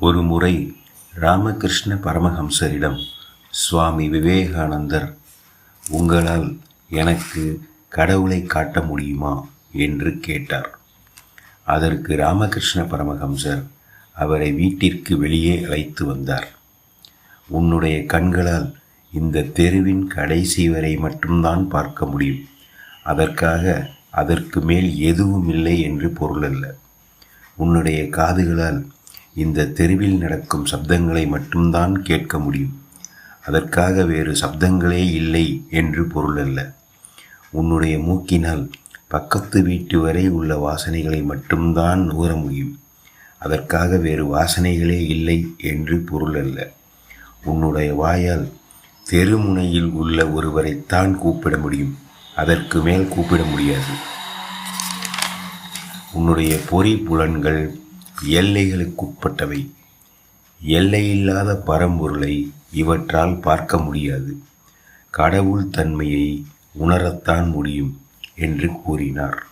ஒரு முறை ராமகிருஷ்ண பரமஹம்சரிடம் சுவாமி விவேகானந்தர் உங்களால் எனக்கு கடவுளை காட்ட முடியுமா? என்று கேட்டார். அதற்கு ராமகிருஷ்ண பரமஹம்சர் அவரை வீட்டிற்கு வெளியே அழைத்து வந்தார். உன்னுடைய கண்களால் இந்த தெருவின் கடைசி வரை மட்டும்தான் பார்க்க முடியும். அதற்காக அதற்கு மேல் எதுவும் இல்லை என்று பொருள் உன்னுடைய காதுகளால் இந்த தெருவில் நடக்கும் சப்தங்களை மட்டும்தான் கேட்க முடியும். அதற்காக வேறு சப்தங்களே இல்லை என்று பொருள் அல்ல. உன்னுடைய மூக்கினால் பக்கத்து வீட்டு வரை உள்ள வாசனைகளை மட்டும்தான் நுகர முடியும். அதற்காக வேறு வாசனைகளே இல்லை என்று பொருள் அல்ல. உன்னுடைய வாயால் தெருமுனையில் உள்ள ஒருவரைத்தான் கூப்பிட முடியும். அதற்கு மேல் கூப்பிட முடியாது. உன்னுடைய பொறி புலன்கள் எல்லைகளுக்குட்பட்டவை. எல்லையில்லாத பரம்பொருளை இவற்றால் பார்க்க முடியாது. கடவுள் தன்மையை உணரத்தான் முடியும் என்று கூறினார்.